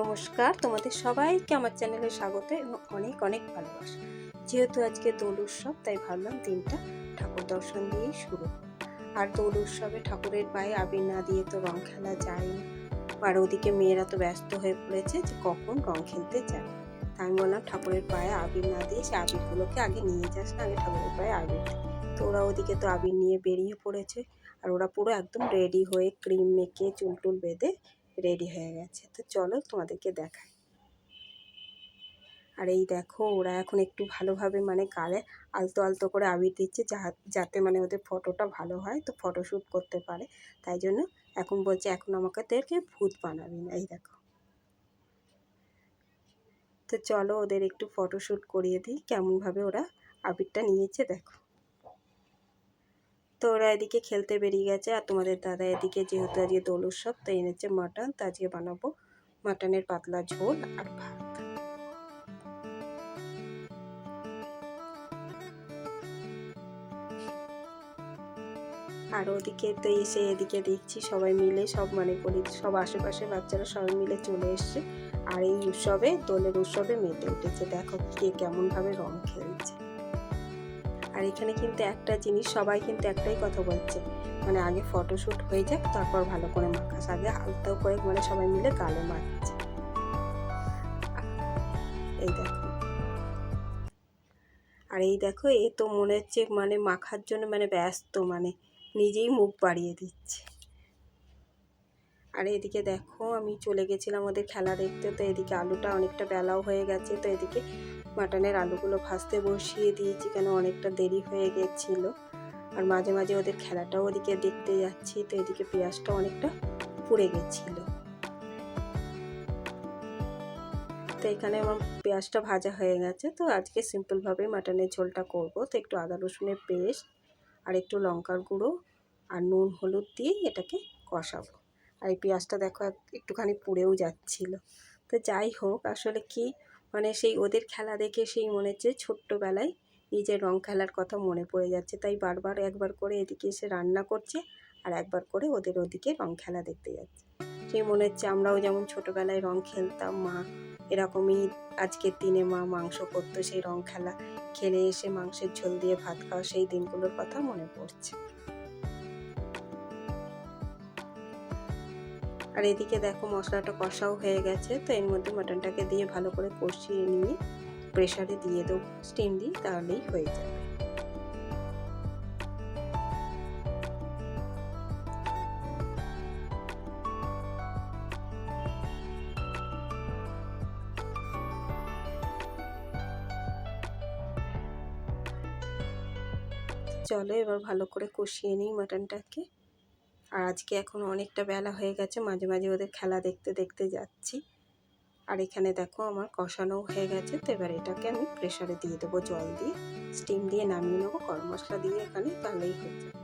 নমস্কার। তোমাদের সবাইকে আমার চ্যানেলে স্বাগত এবং অনেক অনেক ভালোবাসা। যেহেতু আজকে দোল উৎসব, তাই ভাবলাম দিনটা ঠাকুর দর্শন দিয়েই শুরু আর দোল উৎসবে ঠাকুরের পায়ে আবির না দিয়ে তো রং খেলা যায় না আর ওদিকে মেয়েরা তো ব্যস্ত হয়ে পড়েছে যে কখন রং খেলতে যায়। তাই আমি বললাম ঠাকুরের পায়ে আবির না দিয়ে সে আবিরগুলোকে আগে নিয়ে যাস, না আগে ঠাকুরের পায়ে আবির তো ওরা ওদিকে তো আবির নিয়ে বেরিয়ে পড়েছে। আর ওরা পুরো একদম রেডি হয়ে ক্রিম মেখে চুল টুল বেঁধে রেডি হয়ে গেছে। তো চলো তোমাদেরকে দেখাই। আর এই দেখো, ওরা এখন একটু ভালোভাবে মানে গালে আলতো আলতো করে আবির দিচ্ছে যাতে মানে ওদের ফটোটা ভালো হয়, তো ফটোশ্যুট করতে পারে। তাই জন্য এখন বলছে, এখন আমাকে ভূত বানাবি। না এই দেখো। তো চলো ওদের একটু ফটোশ্যুট করিয়ে দিই, কেমনভাবে ওরা আবিরটা নিয়েছে, দেখো। তো ওরা এদিকে খেলতে বেরিয়ে গেছে আর তোমাদের দাদা এদিকে যেহেতু আজকে দোল উৎসব তো এনেছে মাটন। তো আজকে বানাবো মাটনের পাতলা ঝোল আর ভাত। আর ওদিকে তো এসে এদিকে দেখছি সবাই মিলে সব মানে করি সব আশেপাশে বাচ্চারা সবাই মিলে চলে এসছে। আর এই উৎসবে, দোলের উৎসবে মেতে উঠেছে। দেখো কে কেমনভাবে রং খেলছে। আর এখানে কিন্তু একটা জিনিস, সবাই কিন্তু একটাই কথা বলছে। মানে আগে ফটোশ্যুট হয়ে যাক, তারপর ভালো করে মাখাস আগে হালতাও করে মানে সবাই মিলে গালে মাখছে। এই দেখো। আর এই দেখো, এ তো মনে হচ্ছে মানে মাখার জন্য মানে ব্যস্ত মানে নিজেই মুখ বাড়িয়ে দিচ্ছে। আর এদিকে দেখো, আমি চলে গেছিলাম ওদের খেলা দেখতে। তো এদিকে আলুটা অনেকটা বেলাও হয়ে গেছে। তো এদিকে মাটনের আলুগুলো ভাজতে বসিয়ে দিয়েছি কেন অনেকটা দেরি হয়ে গেছিল। আর মাঝে মাঝে ওদের খেলাটাও ওদিকে দেখতে যাচ্ছি। তো এদিকে পেঁয়াজটা অনেকটা পুড়ে গেছিল। তো এখানে আমার পেঁয়াজটা ভাজা হয়ে গেছে। তো আজকে সিম্পলভাবে মাটনের ঝোলটা করব। তো একটু আদা, রসুনের পেস্ট আর একটু লঙ্কার গুঁড়ো আর নুন, হলুদ দিয়ে এটাকে কষাবো। আর এই পেঁয়াজটা দেখো এক- একটুখানি পুড়েও যাচ্ছিল। তো যাই হোক, আসলে কি মানে সেই ওদের খেলা দেখে সেই মনে হচ্ছে ছোট্টবেলায় নিজের রং খেলার কথা মনে পড়ে যাচ্ছে। তাই বারবার একবার করে এদিকে এসে রান্না করছে আর একবার করে ওদের ওদিকে রং খেলা দেখতে যাচ্ছে। সেই মনে হচ্ছে আমরাও যেমন ছোটোবেলায় রং খেলতাম, মা এরকমই আজকের দিনে মা মাংস করতো সেই রং খেলা। খেলে এসে মাংসের ঝোল দিয়ে ভাত খাওয়া সেই দিনগুলোর কথা মনে পড়ছে। আর এদিকে দেখো মশলাটা কষাও হয়ে গেছে, তো এর মধ্যে মাটনটাকে দিয়ে ভালো করে কষিয়ে নিয়ে প্রেসারে দিয়ে দেবো। স্টিম দিই, তাহলেই হয়ে যাবে। চলো এবার ভালো করে কষিয়ে নিই মাটনটাকে আর আজকে এখন অনেকটা বেলা হয়ে গেছে, মাঝে মাঝে ওদের খেলা দেখতে দেখতে যাচ্ছি। আর এখানে দেখো আমার কষানো হয়ে গেছে, তো এবার এটাকে আমি প্রেশারে দিয়ে দেবো জল দিয়ে। স্টিম দিয়ে নামিয়ে নেব, গরম মশলা দিয়ে এখানে তাহলেই হয়ে যাবে।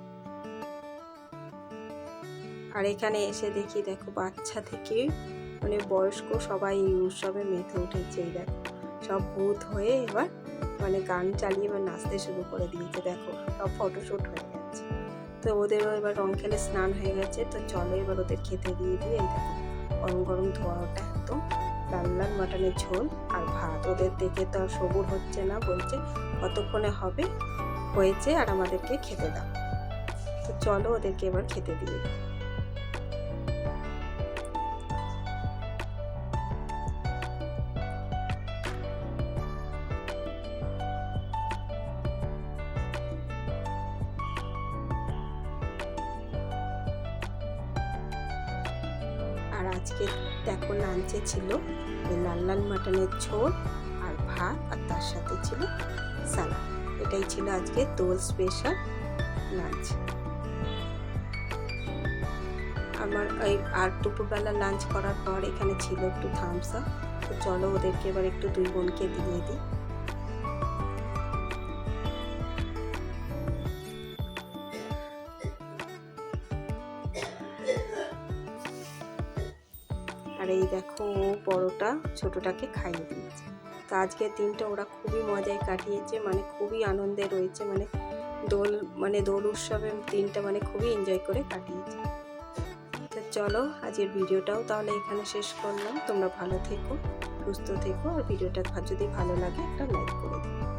আর এখানে এসে দেখি দেখো বাচ্চা থেকে মানে বয়স্ক সবাই এই উৎসবে মেতে উঠেছে, এই দেখো। সব ভূত হয়ে এবার মানে গান চালিয়ে এবার নাচতে শুরু করে দিয়েছে, দেখো। সব ফটোশ্যুট হয়ে গেছে। তো ওদেরও এবার রং খেলে স্নান হয়ে গেছে, তো চলো এবার ওদের খেতে দিয়ে দিয়ে এই দেখো, গরম গরম ধোয়াটা একদম লাল লাল মাটনের ঝোল আর ভাত। ওদের দেখে তো আর সবুর হচ্ছে না, বলছে কতক্ষণে হবে, হয়েছে আর আমাদেরকে খেতে দাও। তো চলো ওদেরকে এবার খেতে দিয়ে দিই। আর আজকে দেখো লাঞ্চে ছিল লাল লাল মাটনের ঝোল আর ভাত, আর তার সাথে ছিল সালাদ। এটাই ছিল আজকে দোল স্পেশাল লাঞ্চ। আমার এই আর দুপুরবেলা লাঞ্চ করার পর এখানে ছিল একটু থামস তো চলো ওদেরকে এবার একটু দুই বোনকে দিয়ে দিই। এই দেখো ও বড়টা ছোটটাকে খাইয়ে দিয়েছে। তো আজকের দিনটা ওরা খুবই মজায় কাটিয়েছে মানে খুবই আনন্দে রয়েছে মানে দোল মানে দোল উৎসবের দিনটা মানে খুবই এনজয় করে কাটিয়েছে। তো চলো আজকের ভিডিওটাও তাহলে এখানে শেষ করলাম। তোমরা ভালো থেকো, সুস্থ থেকো, আর ভিডিওটা যদি ভালো লাগে একটা লাইক করে দিও।